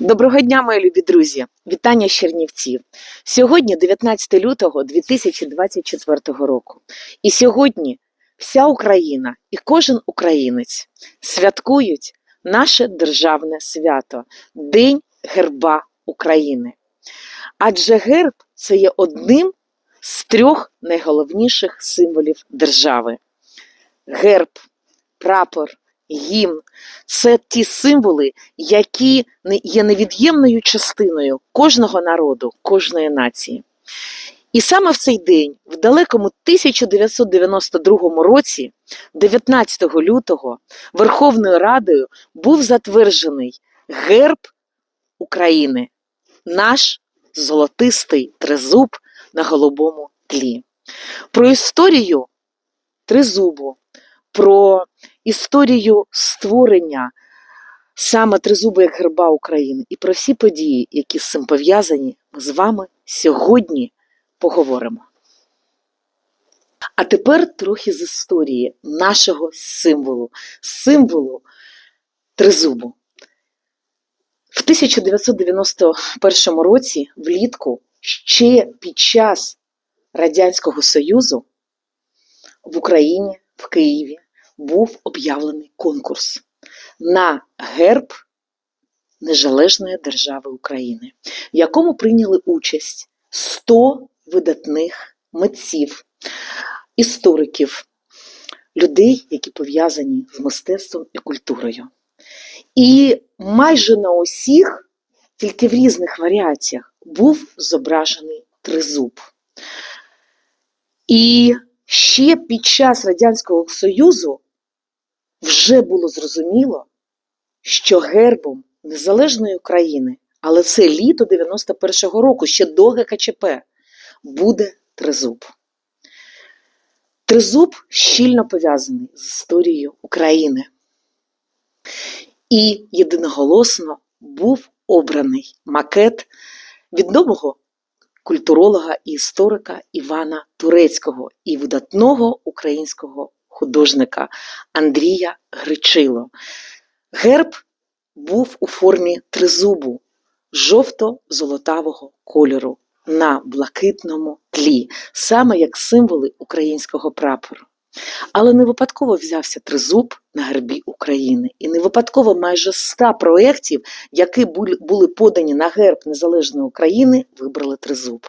Доброго дня, мої любі друзі! Вітання Чернівців. Сьогодні 19 лютого 2024 року. І сьогодні вся Україна і кожен українець святкують наше державне свято День Герба України. Адже герб це є одним з трьох найголовніших символів держави. Герб, прапор, гімн це ті символи, які є невід'ємною частиною кожного народу, кожної нації. І саме в цей день, в далекому 1992 році, 19 лютого, Верховною Радою був затверджений герб України, наш золотистий тризуб на голубому тлі. Про історію тризубу, про історію створення саме тризуба як герба України і про всі події, які з цим пов'язані, ми з вами сьогодні поговоримо. А тепер трохи з історії нашого символу, символу тризубу. В 1991 році, влітку, ще під час Радянського Союзу в Україні, в Києві, був об'явлений конкурс на герб Незалежної держави України, в якому прийняли участь 100 видатних митців, істориків, людей, які пов'язані з мистецтвом і культурою. І майже на усіх, тільки в різних варіаціях, був зображений тризуб. І ще під час Радянського Союзу вже було зрозуміло, що гербом Незалежної України, але це літо 91-го року, ще до ГКЧП, буде тризуб. Тризуб щільно пов'язаний з історією України. І єдиноголосно був обраний макет відомого культуролога і історика Івана Турецького і видатного українського художника Андрія Гричило. Герб був у формі тризубу жовто-золотавого кольору на блакитному тлі, саме як символи українського прапору. Але не випадково взявся тризуб на гербі України, і не випадково майже 100 проєктів, які були- подані на герб Незалежної України, вибрали тризуб.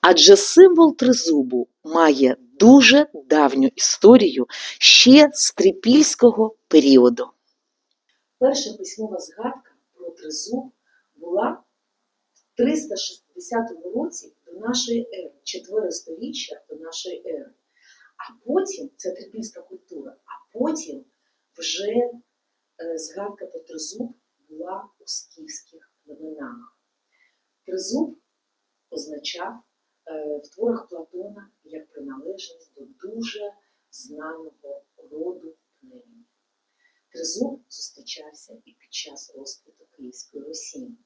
Адже символ тризубу має дуже давню історію ще з трипільського періоду. Перша письмова згадка про тризуб була в 360 році до нашої ери, четверте сторіччя до нашої ери. А потім це трипільська культура, а потім вже е, згадка про тризуб була у скіфських племенах. Тризуб означав е, в творах Платона як приналежність до дуже знаного роду племені. Тризуб зустрічався і під час розквіту Київської Росії.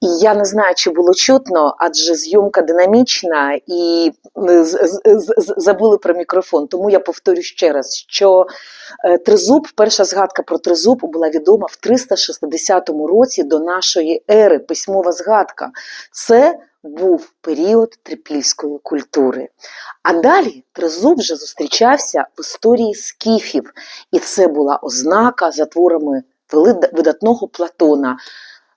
І я не знаю, чи було чутно, адже зйомка динамічна і е, забули про мікрофон. Тому я повторю ще раз, що е, тризуб, перша згадка про тризуб була відома в 360 році до нашої ери. Письмова згадка. Це був період трипільської культури. А далі тризуб вже зустрічався в історії скіфів, і це була ознака за творами видатного Платона,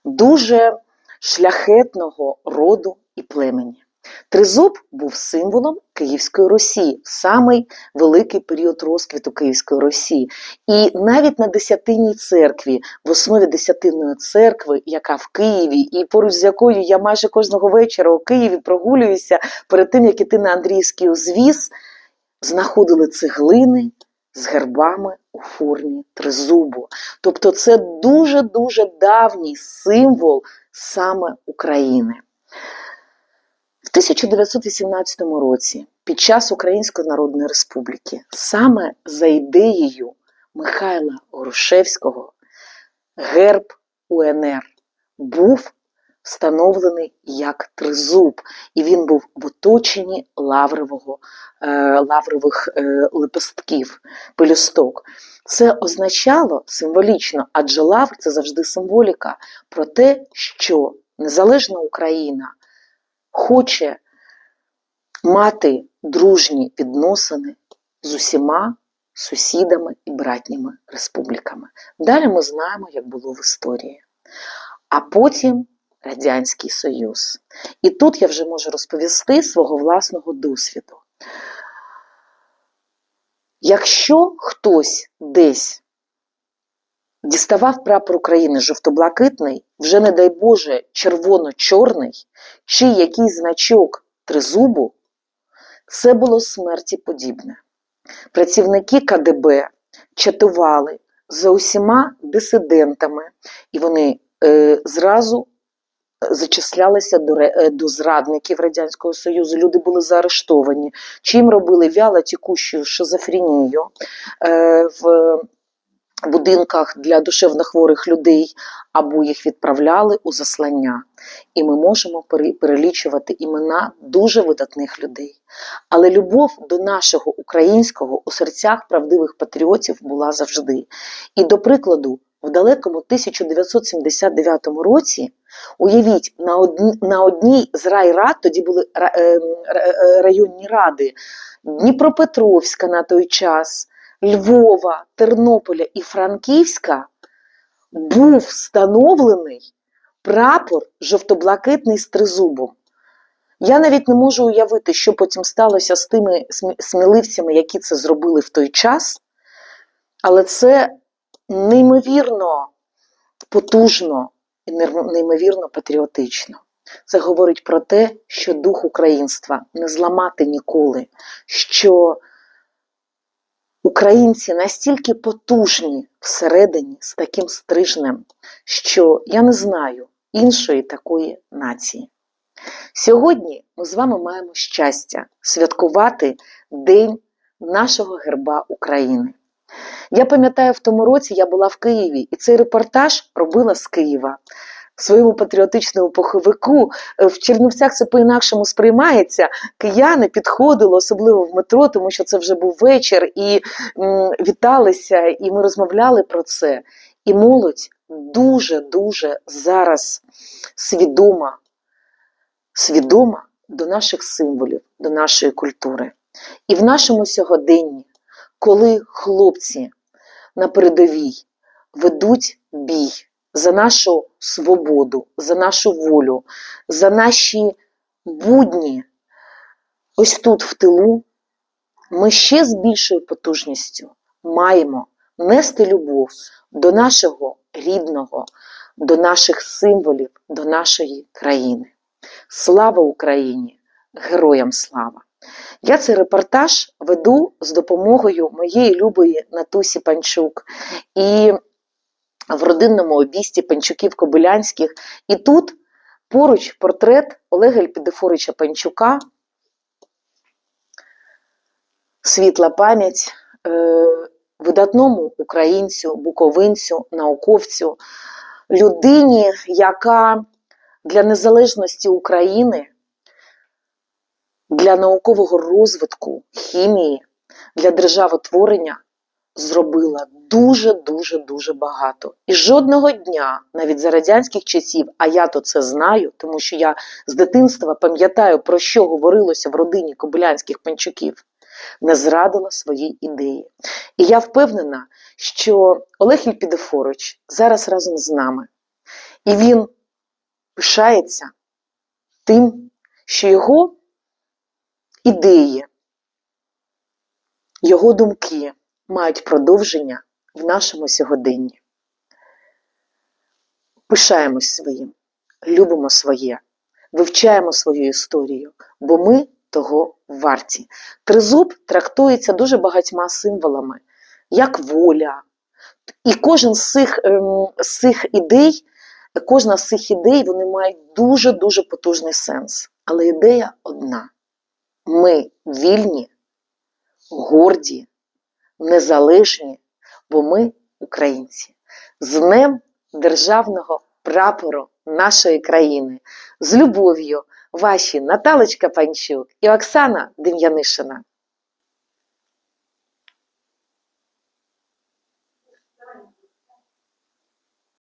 дуже шляхетного роду і племені. Тризуб був символом Київської Росії самий великий період розквіту Київської Росії. І навіть на Десятинній церкві, в основі Десятинної церкви, яка в Києві, і поруч з якою я майже кожного вечора у Києві прогулююся перед тим, як іти на Андріївський узвіз, знаходили цеглини з гербами у формі тризубу. Тобто це дуже-дуже давній символ саме України. В 1918 році, під час Української Народної Республіки, саме за ідеєю Михайла Грушевського, герб УНР був встановлений як тризуб, і він був в оточенні лаврового, е, лаврових е, лепестків, пелюсток. Це означало символічно, адже лавр це завжди символіка про те, що незалежна Україна хоче мати дружні відносини з усіма сусідами і братніми республіками. Далі ми знаємо, як було в історії. А потім Радянський Союз. І тут я вже можу розповісти свого власного досвіду. Якщо хтось десь діставав прапор України жовто-блакитний, вже, не дай Боже, червоно-чорний, чи якийсь значок тризубу, це було смерті подібне. Працівники КДБ чатували за усіма дисидентами, і вони е, зразу зачислялися до, е, до зрадників Радянського Союзу. Люди були заарештовані. Чи їм робили вяло тікущу шизофренію е, в будинках для душевнохворих людей, або їх відправляли у заслання. І ми можемо перелічувати імена дуже видатних людей. Але любов до нашого українського у серцях правдивих патріотів була завжди. І до прикладу, в далекому 1979 році, уявіть, на, одні, на одній з райрад, тоді були е, е, районні ради, Дніпропетровська на той час, Львова, Тернополя і Франківська, був встановлений прапор жовто-блакитний з тризубом. Я навіть не можу уявити, що потім сталося з тими сміливцями, які це зробили в той час, але це неймовірно потужно і неймовірно патріотично. Це говорить про те, що дух українства не зламати ніколи, що українці настільки потужні всередині з таким стрижнем, що я не знаю іншої такої нації. Сьогодні ми з вами маємо щастя святкувати День нашого герба України. Я пам'ятаю, в тому році я була в Києві, і цей репортаж робила з Києва. В своєму патріотичному поховику Е, в Чернівцях це по-інакшому сприймається. Кияни підходили, особливо в метро, тому що це вже був вечір, і м, віталися, і ми розмовляли про це. І молодь дуже-дуже зараз свідома, свідома до наших символів, до нашої культури. І в нашому сьогоденні, коли хлопці на передовій ведуть бій за нашу свободу, за нашу волю, за наші будні, ось тут в тилу, ми ще з більшою потужністю маємо нести любов до нашого рідного, до наших символів, до нашої країни. Слава Україні! Героям слава! Я цей репортаж веду з допомогою моєї любої Натусі Панчук і в родинному обісті Панчуків Кобилянських. І тут поруч портрет Олега Ельпідефорича Панчука, світла пам'ять е, видатному українцю, буковинцю, науковцю, людині, яка для незалежності України, для наукового розвитку, хімії, для державотворення зробила дуже, дуже, дуже багато. І жодного дня, навіть за радянських часів, а я то це знаю, тому що я з дитинства пам'ятаю, про що говорилося в родині Кобилянських панчуків, не зрадила свої ідеї. І я впевнена, що Олег Ільпідефорович зараз разом з нами, і він пишається тим, що його ідеї, його думки мають продовження в нашому сьогоденні. Пишаємось своїм, любимо своє, вивчаємо свою історію, бо ми того варті. Тризуб трактується дуже багатьма символами, як воля. І кожен з цих, ем, з цих ідей, кожна з цих ідей вони мають дуже-дуже потужний сенс. Але ідея одна: ми вільні, горді, незалежні, бо ми українці. З Днем Державного прапору нашої країни. З любов'ю, ваші Наталочка Панчук і Оксана Дем'янишина.